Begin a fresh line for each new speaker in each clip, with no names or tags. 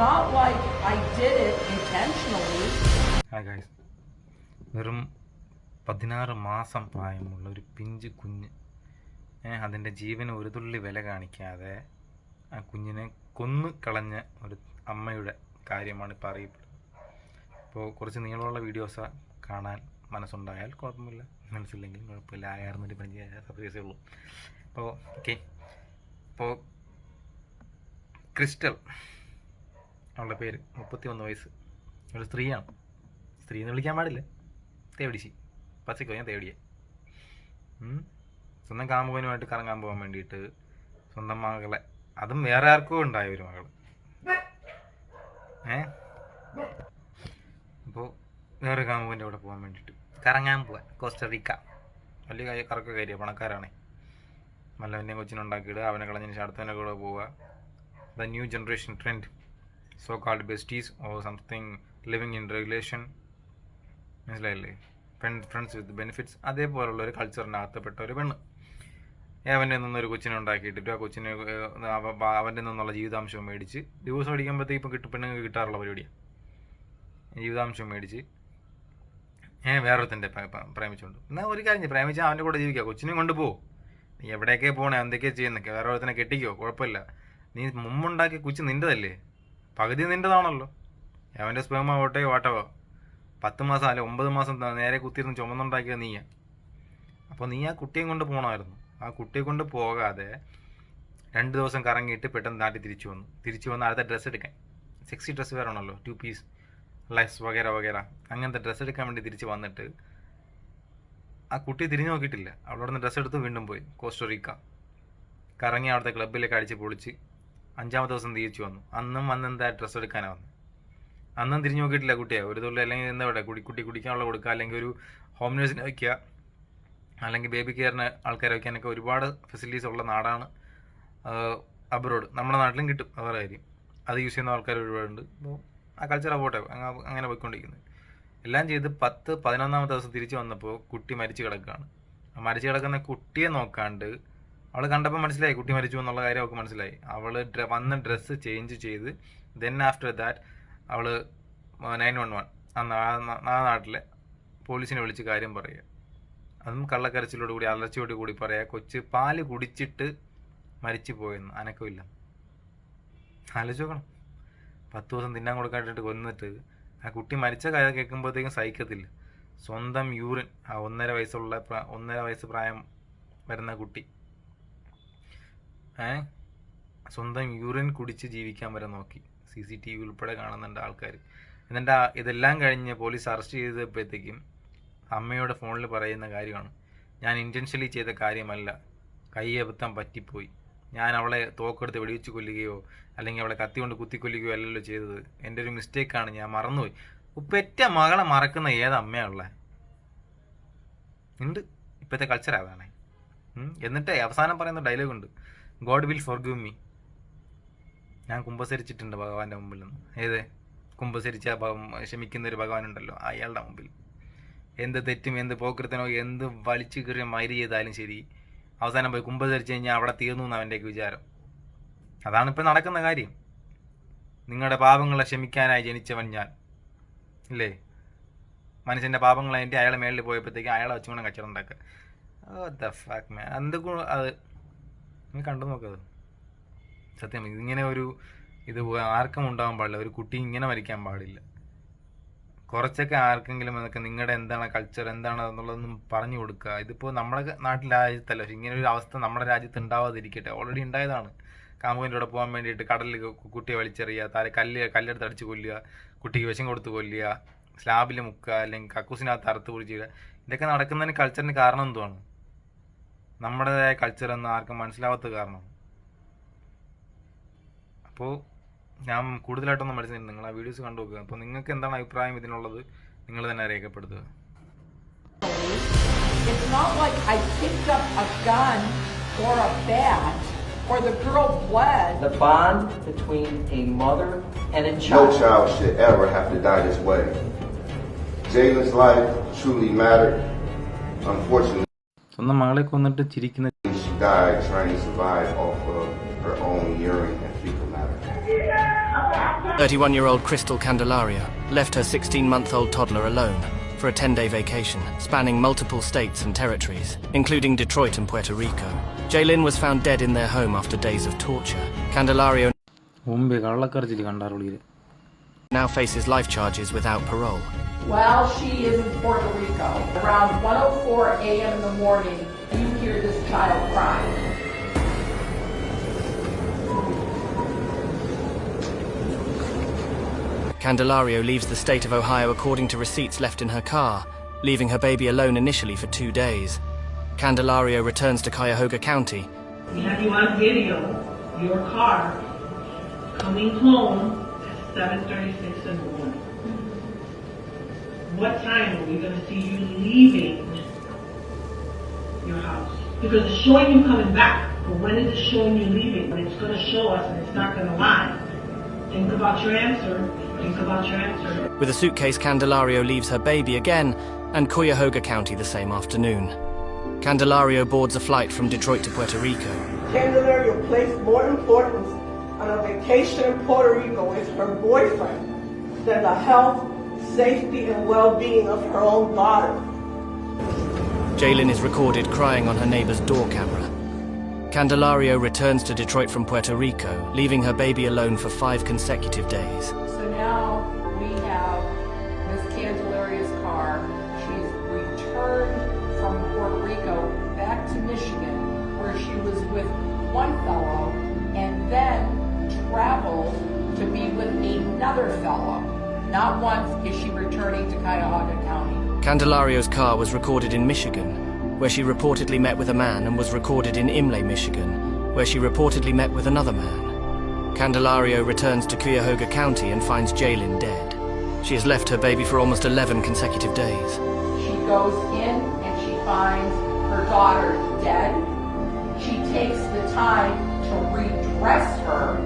not like I did it intentionally.
Hi guys. വെറും പതിനാറ് മാസം പ്രായമുള്ള ഒരു പിഞ്ച് കുഞ്ഞ്. അതിന്റെ ജീവന് ഒരു തുള്ളി വില കാണിക്കാതെ ആ കുഞ്ഞിനെ കൊന്നു കളഞ്ഞ ഒരു അമ്മയുടെ കാര്യമാണ് ഇപ്പോൾ അറിയപ്പെടുന്നത്. അപ്പോൾ കുറച്ച് നീളമുള്ള വീഡിയോസ് കാണാൻ മനസ്സുണ്ടായാൽ കുഴപ്പമില്ല. മനസ്സില്ലെങ്കിൽ കുഴപ്പമില്ല. ആയിരുന്നൊരു പഞ്ച് സർവീസേ ഉള്ളൂ. അപ്പോൾ ഓക്കെ അപ്പോൾ ക്രിസ്റ്റൽ അവളുടെ പേര്. മുപ്പത്തി ഒന്ന് വയസ്സ്. ഒരു സ്ത്രീയാണ്. സ്ത്രീ എന്ന് വിളിക്കാൻ പാടില്ല. തേവടിശി പച്ചക്കോ ഞാൻ തേവടിയെ സ്വന്തം കാമുകനുമായിട്ട് കറങ്ങാൻ പോകാൻ വേണ്ടിയിട്ട് സ്വന്തം മകളെ. അതും വേറെ ആർക്കും ഉണ്ടായ ഒരു മകൾ ഏ? അപ്പോൾ വേറെ കാമുകന്റെ അവിടെ പോകാൻ വേണ്ടിയിട്ട്. കറങ്ങാൻ പോവാൻ. കോസ്റ്ററിക്ക. വലിയ കാര്യം കറക്ക കാര്യമാണ് പണക്കാരാണേ. മല്ലവന്റെ കൊച്ചിനുണ്ടാക്കിയിട്ട് അവനെ കളഞ്ഞതിന് ശേഷം അടുത്തവനൊക്കെ കൂടെ പോവുക. The new generation trend. Called besties or something living in regulation മനസ്സിലായില്ലേ? ഫ്രണ്ട് ഫ്രണ്ട്സ് വിത്ത് ബെനിഫിറ്റ്സ് അതേപോലുള്ള ഒരു കൾച്ചറിന്റെ അകത്തപ്പെട്ട ഒരു പെണ്ണ്. അവന്റെ നിന്നൊരു കൊച്ചിനെ ഉണ്ടാക്കിയിട്ട് ആ കൊച്ചിനെ അവന്റെ നിന്നുള്ള ജീവിതാംശം മേടിച്ച് ഡിവോഴ്സ് അടിക്കുമ്പോഴത്തേക്ക് ഇപ്പം കിട്ടും പെണ്ണുങ്ങൾക്ക് കിട്ടാറുള്ള പരിപാടിയാണ് ജീവിതാംശം മേടിച്ച് ഏഹ് വേറൊരുത്തന്റെ പ്രേമിച്ചുകൊണ്ട് എന്നാൽ ഒരു കാര്യം പ്രേമിച്ചാൽ അവന്റെ കൂടെ ജീവിക്കുക കൊച്ചിനെ കൊണ്ടുപോകും നീ എവിടെയൊക്കെ പോകണേ എന്തൊക്കെയാണ് ചെയ്യുന്നൊക്കെ. വേറെ ഒരുത്തനെ കെട്ടിക്കോ കുഴപ്പമില്ല. നീ മുമ്പുണ്ടാക്കിയ കൊച്ചു നിന്റെതല്ലേ? പകുതി നിന്റെതാണല്ലോ അവന്റെ സ്പേമ ഓട്ടെ വാട്ടവോ പത്ത് മാസം അല്ലെ ഒമ്പത് മാസം നേരെ കുത്തിയിരുന്ന് ചുമന്നുണ്ടാക്കിയത് നീയാ. അപ്പോൾ നീ ആ കുട്ടിയെ കൊണ്ട് പോകണമായിരുന്നു ആ കുട്ടിയെ കൊണ്ട് പോകാതെ രണ്ട് ദിവസം കറങ്ങിയിട്ട് പെട്ടെന്ന് നാട്ടിൽ തിരിച്ചു വന്നു. തിരിച്ചു വന്ന് അടുത്ത ഡ്രസ്സ് എടുക്കാൻ. സെക്സി ഡ്രസ്സ് വേറെ ആണല്ലോ ടു പീസ് ലൈസ് വഗേര വഗേര. അങ്ങനത്തെ ഡ്രസ്സ് എടുക്കാൻ വേണ്ടി തിരിച്ച് വന്നിട്ട് ആ കുട്ടി തിരിഞ്ഞു നോക്കിയിട്ടില്ല. അവിടെ നിന്ന് ഡ്രസ്സ് എടുത്ത് വീണ്ടും പോയി. കോസ്റ്റോറിക്ക കറങ്ങി അവിടുത്തെ ക്ലബിലേക്ക് അടിച്ച് പൊളിച്ച് അഞ്ചാമത്തെ ദിവസം തിരിച്ചു വന്നു. അന്നും വന്ന് എന്താ ഡ്രസ്സ് എടുക്കാനാ വന്നു? അന്നും തിരിഞ്ഞു നോക്കിയിട്ടില്ല കുട്ടിയെ. ഒരു തുള്ളി അല്ലെങ്കിൽ എന്താ പറയുക കുടി കുട്ടി കുടിക്കാനുള്ള കൊടുക്കുക അല്ലെങ്കിൽ ഒരു ഹോം നേഴ്സിനെ വയ്ക്കുക. അല്ലെങ്കിൽ ബേബി കെയറിന് ആൾക്കാരെ വയ്ക്കാനൊക്കെ ഒരുപാട് ഫെസിലിറ്റീസ് ഉള്ള നാടാണ് അബ്രോഡ് നമ്മുടെ നാട്ടിലും കിട്ടും. അവരുടെ കാര്യം. അത് യൂസ് ചെയ്യുന്ന ആൾക്കാർ ഒരുപാടുണ്ട്. അപ്പോൾ ആ കൾച്ചർ അങ്ങ- അങ്ങനെ പോയിക്കൊണ്ടിരിക്കുന്നത് എല്ലാം ചെയ്ത് പത്ത് പതിനൊന്നാമത്തെ ദിവസം തിരിച്ചു വന്നപ്പോൾ കുട്ടി മരിച്ചു കിടക്കുകയാണ്. മരിച്ചു കിടക്കുന്ന കുട്ടിയെ നോക്കാണ്ട് അവൾ കണ്ടപ്പോൾ മനസ്സിലായി കുട്ടി മരിച്ചു എന്നുള്ള കാര്യം അവൾക്ക് മനസ്സിലായി. അവൾ വന്ന ഡ്രസ്സ് ചേഞ്ച് ചെയ്ത് ദെൻ ആഫ്റ്റർ ദാറ്റ് അവൾ നയൻ വൺ വൺ ആ നാട്ടിലെ പോലീസിനെ വിളിച്ച് കാര്യം പറയുക. അതും കള്ളക്കരച്ചിലോട് കൂടി അലർച്ചയോട് കൂടി പറയുക കൊച്ച് പാൽ കുടിച്ചിട്ട് മരിച്ചു പോയെന്ന് അനക്കമില്ല ആലോചിച്ച് നോക്കണം. പത്ത് ദിവസം തിന്നാൻ കൊടുക്കാണ്ടിട്ട് കൊന്നിട്ട് ആ കുട്ടി മരിച്ച കാര്യം കേൾക്കുമ്പോഴത്തേക്കും സഹിക്കത്തില്ല. സ്വന്തം യൂറിൻ ആ ഒന്നര വയസ്സുള്ള ഒന്നര വയസ്സ് പ്രായം വരുന്ന കുട്ടി. ഏ? സ്വന്തം യൂറിൻ കുടിച്ച് ജീവിക്കാൻ വരെ നോക്കി. സി സി ടി വി ഉൾപ്പെടെ കാണുന്നുണ്ട് ആൾക്കാർ എന്നിട്ട് ഇതെല്ലാം കഴിഞ്ഞ് പോലീസ് അറസ്റ്റ് ചെയ്തപ്പോഴത്തേക്കും അമ്മയുടെ ഫോണിൽ പറയുന്ന കാര്യമാണ്. ഞാൻ ഇന്റൻഷ്യലി ചെയ്ത കാര്യമല്ല. കൈയബദ്ധം പറ്റിപ്പോയി. ഞാൻ അവളെ തോക്കെടുത്ത് വെടിവെച്ച് കൊല്ലുകയോ അല്ലെങ്കിൽ അവളെ കത്തി കൊണ്ട് കുത്തിക്കൊല്ലുകയോ അല്ലല്ലോ ചെയ്തത്. എന്റെ ഒരു മിസ്റ്റേക്കാണ് ഞാൻ മറന്നുപോയി. പെറ്റ മകളെ മറക്കുന്ന ഏത് അമ്മയാണുള്ളത് ഉണ്ട്. ഇപ്പോഴത്തെ കൾച്ചർ അതാണ്. എന്നിട്ട് അവസാനം പറയുന്ന ഡയലോഗ് ഉണ്ട്. God will forgive me ഞാൻ കുമ്പസരിച്ചിട്ടുണ്ട് ഭഗവാന്റെ മുമ്പിൽ നിന്ന് ഏത്? കുമ്പസരിച്ച ക്ഷമിക്കുന്ന ഒരു ഭഗവാൻ ഉണ്ടല്ലോ അയാളുടെ മുമ്പിൽ. എന്ത് തെറ്റും എന്ത് പോക്കൃത്തനോ എന്ത് വലിച്ചു കീറിയ മൈര് ചെയ്താലും ശരി അവസാനം പോയി കുമ്പസരിച്ച് കഴിഞ്ഞാൽ അവിടെ തീർന്നു എന്ന് അവന്റെയൊക്കെ വിചാരം. അതാണ് ഇപ്പം നടക്കുന്ന കാര്യം. നിങ്ങളുടെ പാപങ്ങളെ ക്ഷമിക്കാനായി ജനിച്ചവൻ ഞാൻ. ഇല്ലേ? മനുഷ്യന്റെ പാപങ്ങളെ എന്റെ അയാളെ മേളിൽ പോയപ്പോഴത്തേക്ക് അയാളെ വെച്ചുകൊണ്ട് കച്ചവടം ഉണ്ടാക്കുക. എന്തൊക്കെ അത് നീ കണ്ടു നോക്കത് സത്യം ഇങ്ങനെ ഒരു ഇത് ആർക്കും ഉണ്ടാവാൻ പാടില്ല. ഒരു കുട്ടി ഇങ്ങനെ മരിക്കാൻ പാടില്ല. കുറച്ചൊക്കെ ആർക്കെങ്കിലും എന്നൊക്കെ നിങ്ങളുടെ എന്താണ് കൾച്ചർ എന്താണ് എന്നുള്ളതൊന്നും പറഞ്ഞു കൊടുക്കുക. ഇതിപ്പോൾ നമ്മുടെ നാട്ടിൽ രാജ്യത്തല്ല. പക്ഷെ ഇങ്ങനെ ഒരു അവസ്ഥ നമ്മുടെ രാജ്യത്ത് ഉണ്ടാവാതിരിക്കട്ടെ. ഓൾറെഡി ഉണ്ടായതാണ്. കാമുകന്റെ കൂടെ പോകാൻ വേണ്ടിയിട്ട് കടലിൽ കുട്ടിയെ വലിച്ചെറിയുക താരെ കല്ല് കല്ലെടുത്ത് അടിച്ച് കൊല്ലുക കുട്ടിക്ക് വിഷം കൊടുത്ത് കൊല്ലുക സ്ലാബിൽ മുക്കുക അല്ലെങ്കിൽ കക്കൂസിനകത്ത് അറുത്ത് കുടിച്ചുക ഇതൊക്കെ നടക്കുന്നതിന് കൾച്ചറിന് കാരണം എന്തുവാണ്? നമ്മുടേതായ കൾച്ചർ എന്ന് ആർക്കും മനസ്സിലാവാത്ത കാരണം അപ്പോൾ ഞാൻ കൂടുതലായിട്ടൊന്നും മനസ്സിലായി നിങ്ങൾ ആ വീഡിയോസ് കണ്ടു നോക്കുക അപ്പോൾ നിങ്ങൾക്ക് എന്താണ് അഭിപ്രായം ഇതിനുള്ളത് നിങ്ങൾ തന്നെ രേഖപ്പെടുത്തുക
It's not like I picked up a gun or a bat or the girl bled.
The bond between a mother and a child.
No
child.
child should ever have to die this way. Jalen's life truly mattered. Unfortunately,
സ്വന്തം മകളെ കൊന്നിട്ട് ചിരിക്കുന്ന
she died trying to survive off of her own urine and fecal matter.
31 year old Crystal Candelario left her 16 month old toddler alone for a 10 day vacation spanning multiple states and territories, including Detroit and Puerto Rico. Jaylin was found dead in their home after days of torture. Candelario
മുമ്പേ കള്ളക്കരച്ചിൽ കണ്ടാറുള്ളിൽ
now faces life charges without parole.
while she is in Puerto Rico, around 1:04 a.m. in the morning, you hear this child cry.
Candelario leaves the state of Ohio according to receipts left in her car, leaving her baby alone initially for two days. Candelario returns to Cuyahoga County
We have you on video, your car, coming home at 7.36 in the morning. What time are we gonna see you leaving your house? Because it's showing you coming back, but when is it showing you leaving? But it's gonna show us and it's not gonna lie. Think about your answer, think about your answer.
With a suitcase, Candelario leaves her baby again and Cuyahoga County the same afternoon. Candelario boards a flight from Detroit to Puerto Rico.
Candelario placed more importance on a vacation in Puerto Rico with her boyfriend than the health, safety, and well-being of her own daughter.
Jaylin is recorded crying on her neighbor's door camera. Candelario returns to Detroit from Puerto Rico, leaving her baby alone for five consecutive days.
So now we have Miss Candelaria's car. She's returned from Puerto Rico back to Michigan, where she was with one fellow, and then traveled to be with another fellow. Not once is she returning to Cuyahoga County.
Candelario's car was recorded in Michigan, where she reportedly met with a man, and was recorded in Imlay, Michigan, where she reportedly met with another man. Candelario returns to Cuyahoga County and finds Jalen dead. She has left her baby for almost 11 consecutive days.
She goes in and she finds her daughter dead. She takes the time to redress her.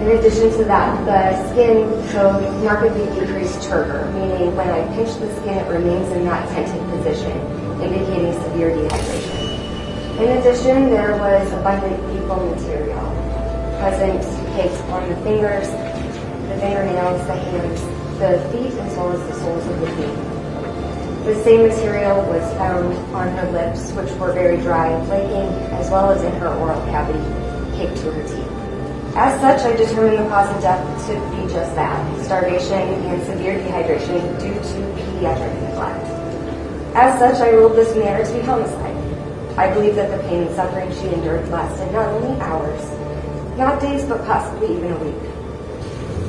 In addition to that, the skin showed markedly decreased turgor, meaning when I pinch the skin, it remains in that tented position, indicating severe dehydration. In addition, there was abundant fecal material present caked on the fingers, the fingernails, the hands, the feet, as well as the soles of the feet. The same material was found on her lips, which were very dry and flaking, as well as in her oral cavity, caked to her teeth. As such, I determined the cause of death to be just that, starvation and severe dehydration due to pediatric neglect. As such, I ruled this matter to be homicide. I believe that the pain and suffering she endured lasted not only hours, not days, but possibly even a week.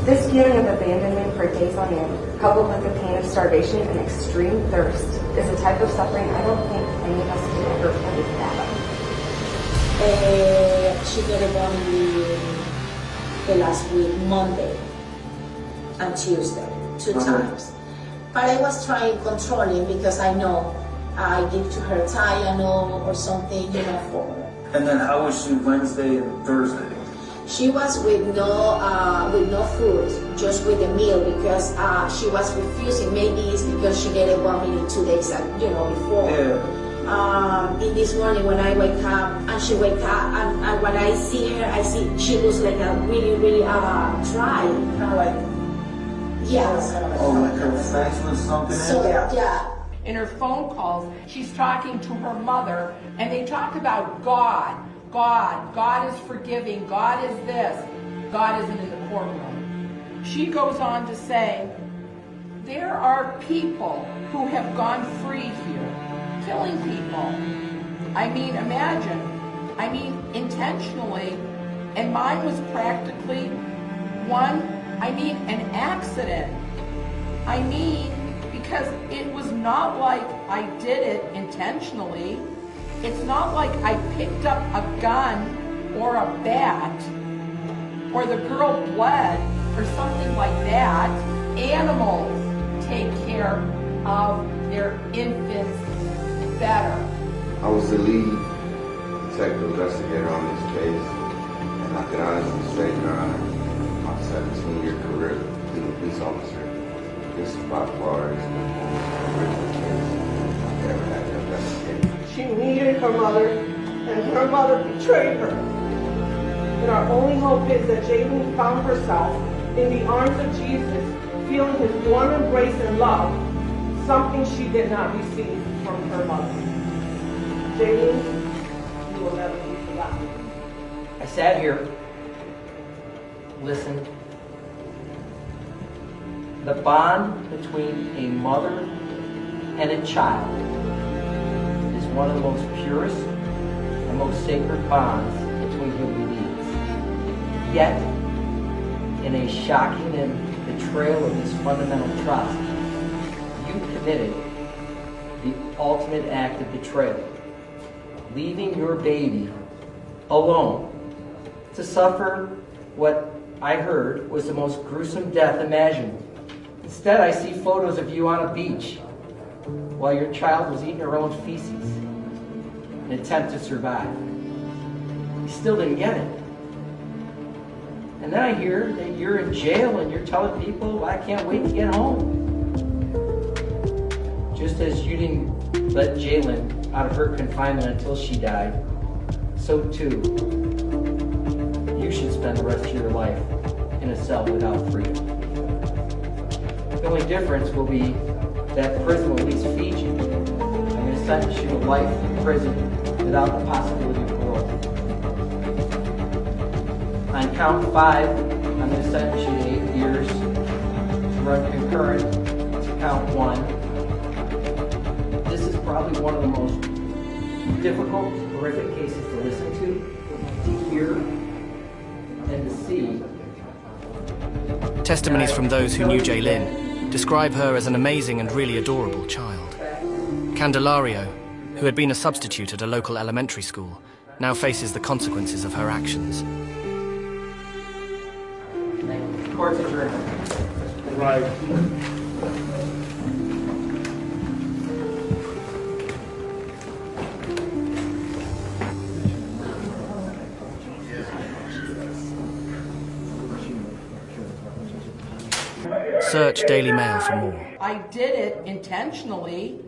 This feeling of abandonment for days on end, coupled with the pain of starvation and extreme thirst, is a type of suffering I don't think any of us can ever fully fathom.
Got a vomiting the last week, Monday and Tuesday, 2 times. But I was trying controlling because I know I give to her Tylenol or something, you know, for
And then how was she Wednesday and Thursday?
She was with no uh, with no food, just with a meal because uh, she was refusing. Maybe it's because she get a vomiting two days, uh, you know, before.
Yeah.
Um, in this morning when I wake up and she wake up and, and when I see her, I see she looks like a really, really uh, dry, kind of like, yes.
Oh, like her face was something
So,
in?
yeah.
In her phone calls, she's talking to her mother, and they talk about God. God. God is forgiving. God is this. God isn't in the courtroom. She goes on to say, there are people who have gone free here, killing people. I mean, imagine. I mean, intentionally. And mine was practically one, I mean, an accident. I mean, because it was not like I did it intentionally. It's not like I picked up a gun or a bat or the girl bled or something like that. Animals take care of their infants better.
I was the lead detective investigator on this case, and I can honestly say, Your Honor, my 17-year career being a police officer, this is by far is the most original case I've ever had to investigate.
She needed her mother, and her mother betrayed her. And our only hope is that Jaylene found herself in the arms of Jesus, feeling his warm embrace and love, something she did not receive from her mother. Jaylene, you will never be forgotten.
I sat here, listened. The bond between a mother and a child is one of the most purest and most sacred bonds between human beings. Yet, in a shocking and betrayal of this fundamental trust, you committed ultimate act of betrayal, leaving your baby alone to suffer what I heard was the most gruesome death imaginable. Instead, I see photos of you on a beach while your child was eating her own feces in an attempt to survive. You still didn't get it. And then I hear that you're in jail and you're telling people, I can't wait to get home. Just as you didn't let Jalen out of her confinement until she died, so too you should spend the rest of your life in a cell without freedom. The only difference will be that prison will at least feed you. I'm going to sentence you to life in prison without the possibility of parole. On count five, I'm going to sentence you to eight years run concurrent to count one. This is probably one of the most difficult, horrific cases to listen to, to hear, and to see.
Testimonies from those who knew Jaylin describe her as an amazing and really adorable child. Candelario, who had been a substitute at a local elementary school, now faces the consequences of her actions.
Court's adjourned.
Search Daily Mail for more.
I did it intentionally